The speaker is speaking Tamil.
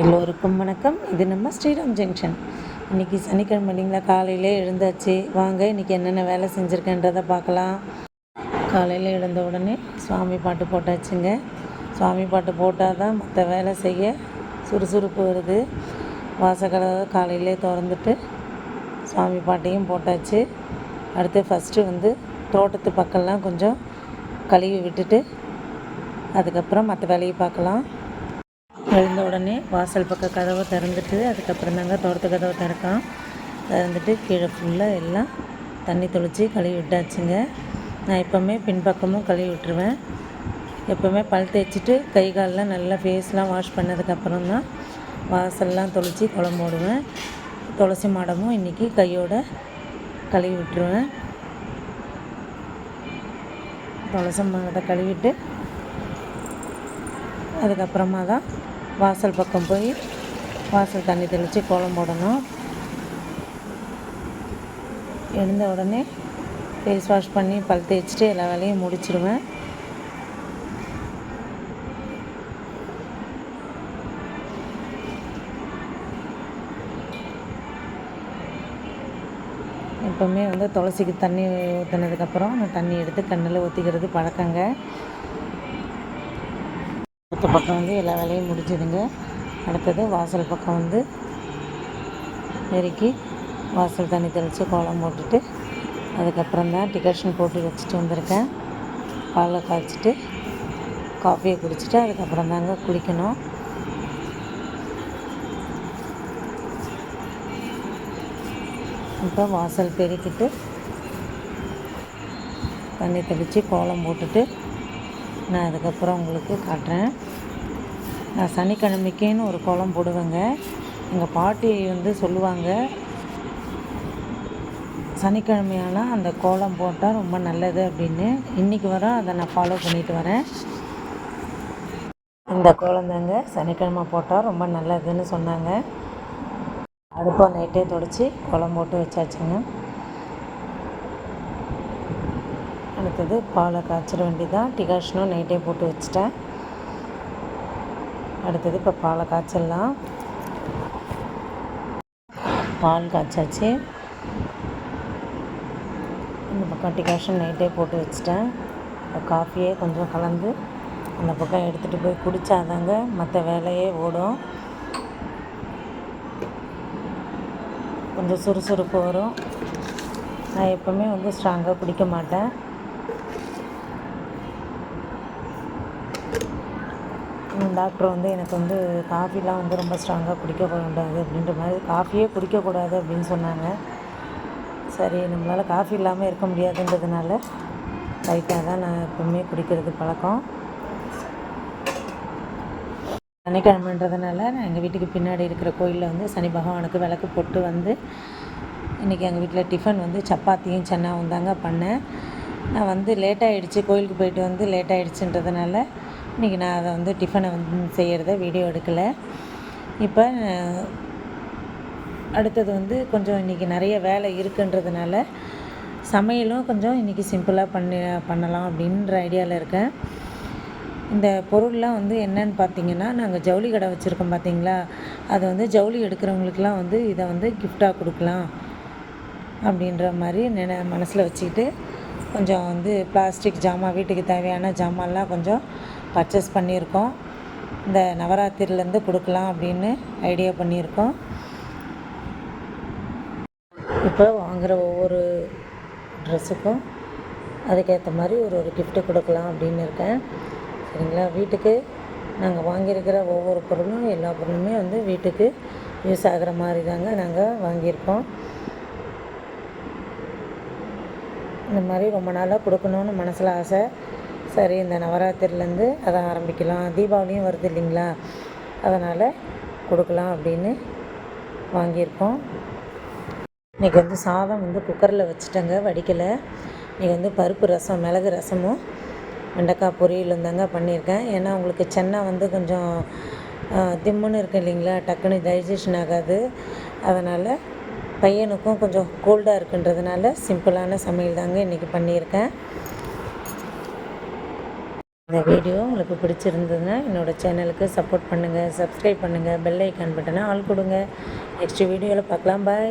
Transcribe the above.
எல்லோருக்கும் வணக்கம். இது நம்ம ஸ்ரீராம் ஜங்ஷன். இன்றைக்கி சனிக்கிழமை இல்லைங்களா? காலையிலே எழுந்தாச்சு. வாங்க இன்றைக்கி என்னென்ன வேலை செஞ்சுருக்கேன்றதை பார்க்கலாம். காலையில் எழுந்த உடனே சுவாமி பாட்டு போட்டாச்சுங்க. சுவாமி பாட்டு போட்டால் தான் மற்ற வேலை செய்ய சுறுசுறுப்பு வருது. வாசக்கடை காலையிலே திறந்துட்டு சுவாமி பாட்டையும் போட்டாச்சு. அடுத்து ஃபஸ்ட்டு வந்து தோட்டத்து பக்கம்லாம் கொஞ்சம் கழுவி விட்டுட்டு அதுக்கப்புறம் மற்ற வேலையை பார்க்கலாம். எழுந்த உடனே வாசல் பக்க கதவை திறந்துட்டு அதுக்கப்புறம் தாங்க தோட்டத்து கதவை திறக்கான். திறந்துட்டு கீழே ஃபுல்லாக எல்லாம் தண்ணி தெளித்து கழுவி விட்டாச்சுங்க. நான் எப்போவுமே பின்பக்கமும் கழுவி விட்டுருவேன். எப்போவுமே பல் தேய்ச்சிட்டு கை காலெலாம் நல்லா ஃபேஸ்லாம் வாஷ் பண்ணதுக்கப்புறம் தான் வாசல்லாம் தொளித்து குழம்பு போடுவேன். துளசி மாடமும் இன்றைக்கி கையோட கழுவி விட்டுருவேன். துளசி மாடத்தை கழுவிட்டு அதுக்கப்புறமா தான் வாசல் பக்கம் போய் வாசல் தண்ணி தெளித்து கோலம் போடணும். எழுந்த உடனே ஃபேஸ் வாஷ் பண்ணி பல் தேய்ச்சிட்டு எல்லா வேலையும் முடிச்சிடுவேன் எப்போவுமே வந்து துளசிக்கு தண்ணி ஊற்றினதுக்கப்புறம் அந்த தண்ணி எடுத்து கண்ணில் ஊற்றிக்கிறது பழக்கங்க. அடுத்த பக்கம் வந்து எல்லா வேலையும் முடிஞ்சதுங்க. அடுத்தது வாசல் பக்கம் வந்து நெருக்கி வாசல் தண்ணி தெளித்து கோலம் போட்டுட்டு அதுக்கப்புறம் தான் டிகர்ஷன் போட்டு வச்சுட்டு வந்திருக்கேன். பாலை காய்ச்சிட்டு காஃபியை குடிச்சிட்டு அதுக்கப்புறம் தாங்க குளிக்கணும். இப்போ வாசல் பெருக்கிட்டு தண்ணி தெளித்து கோலம் போட்டுட்டு நான் அதுக்கப்புறம் உங்களுக்கு காட்டுறேன். நான் சனிக்கிழமைக்கேன்னு ஒரு கோலம் போடுவேங்க. எங்கள் பாட்டி வந்து சொல்லுவாங்க சனிக்கிழமையானால் அந்த கோலம் போட்டால் ரொம்ப நல்லது அப்படின்னு. இன்றைக்கி வர அதை நான் ஃபாலோ பண்ணிட்டு வரேன். இந்த கோலம் தாங்க சனிக்கிழமை போட்டால் ரொம்ப நல்லதுன்னு சொன்னாங்க. அடுப்பை நைட்டே தொடச்சி கோலம் போட்டு வச்சாச்சுங்க. அடுத்தது பாலை காய்ச்சிட வேண்டியதான் டிகாஷனும் நைட்டே போட்டு வச்சிட்டேன். அடுத்தது இப்போ பாலை காய்ச்சிடலாம். பால் காய்ச்சாச்சு. இந்த பக்கம் டிகாஷன் நைட்டே போட்டு வச்சிட்டேன். இப்போ காஃபியே கொஞ்சம் கலந்து அந்த பக்கம் எடுத்துகிட்டு போய் குடித்தாதாங்க மற்ற வேலையே ஓடும். கொஞ்சம் சுறுசுறுப்பு வரும். நான் எப்போவுமே வந்து ஸ்ட்ராங்காக குடிக்க மாட்டேன். டாக்டர் வந்து எனக்கு வந்து காஃபிலாம் வந்து ரொம்ப ஸ்ட்ராங்காக குடிக்கக்கூடாது அப்படின்ற மாதிரி காஃபியே குடிக்கக்கூடாது அப்படின்னு சொன்னாங்க. சரி நம்மளால் காஃபி இல்லாமல் இருக்க முடியாதுன்றதுனால லைட்டாக தான் நான் எப்போவுமே குடிக்கிறது பழக்கம். சனிக்கிழமைன்றதுனால நான் எங்கள் வீட்டுக்கு பின்னாடி இருக்கிற கோயிலில் வந்து சனி பகவானுக்கு விளக்கு போட்டு வந்து இன்றைக்கி எங்கள் வீட்டில் டிஃபன் வந்து சப்பாத்தியும் சென்னாவும் தாங்க பண்ணேன். நான் வந்து லேட் ஆகிடுச்சு கோயிலுக்கு போயிட்டு வந்து லேட் ஆகிடுச்சுன்றதுனால இன்றைக்கி நான் அதை வந்து டிஃபனை வந்து செய்கிறத வீடியோ எடுக்கலை. இப்போ அடுத்தது வந்து கொஞ்சம் இன்றைக்கி நிறைய வேலை இருக்குன்றதுனால சமையலும் கொஞ்சம் இன்றைக்கி சிம்பிளாக பண்ணி பண்ணலாம் அப்படின்ற ஐடியாவில் இருக்கேன். இந்த பொருள்லாம் வந்து என்னன்னு பார்த்தீங்கன்னா நாங்கள் ஜவுளி கடை வச்சுருக்கோம் பார்த்தீங்களா அது வந்து ஜவுளி எடுக்கிறவங்களுக்குலாம் வந்து இதை வந்து கிஃப்டாக கொடுக்கலாம் அப்படின்ற மாதிரி நினை மனசில் வச்சுக்கிட்டு கொஞ்சம் வந்து பிளாஸ்டிக் ஜாமான் வீட்டுக்கு தேவையான ஜாமான்லாம் கொஞ்சம் பர்ச்சேஸ் பண்ணியிருக்கோம். இந்த நவராத்திரிலேருந்து கொடுக்கலாம் அப்படின்னு ஐடியா பண்ணியிருக்கோம். இப்போ வாங்குகிற ஒவ்வொரு ட்ரெஸ்ஸுக்கும் அதுக்கேற்ற மாதிரி ஒரு ஒரு கிஃப்ட்டு கொடுக்கலாம் அப்படின்னு இருக்கேன். சரிங்களா? வீட்டுக்கு நாங்கள் வாங்கியிருக்கிற ஒவ்வொரு பொருளும் எல்லா பொருளுமே வந்து வீட்டுக்கு யூஸ் ஆகிற மாதிரி தாங்க நாங்கள் வாங்கியிருக்கோம். இந்த மாதிரி ரொம்ப நாளாக கொடுக்கணுன்னு மனசில் ஆசை. சரி இந்த நவராத்திரிலேருந்து அதை ஆரம்பிக்கலாம். தீபாவளியும் வருது இல்லைங்களா? அதனால் கொடுக்கலாம் அப்படின்னு வாங்கியிருக்கோம். இன்றைக்கி வந்து சாதம் வந்து குக்கரில் வச்சுட்டேங்க வடிக்கலை. இன்றைக்கி வந்து பருப்பு ரசம் மிளகு ரசமும் வெண்டைக்காய் பொரியலும் தாங்க பண்ணியிருக்கேன். ஏன்னா உங்களுக்கு சென்னா வந்து கொஞ்சம் திம்முன்னு இருக்கு இல்லைங்களா? டக்குன்னு டைஜஷன் ஆகாது. அதனால் பையனுக்கும் கொஞ்சம் கோல்டாக இருக்குன்றதுனால சிம்பிளான சமையல் தாங்க இன்றைக்கி பண்ணியிருக்கேன். இந்த வீடியோ உங்களுக்கு பிடிச்சிருந்ததுன்னா என்னோடய சேனலுக்கு சப்போர்ட் பண்ணுங்கள் சப்ஸ்கிரைப் பண்ணுங்கள் பெல் ஐக்கான் பட்டனை ஆள் கொடுங்க. நெக்ஸ்ட் வீடியோவில் பார்க்கலாம். பாய்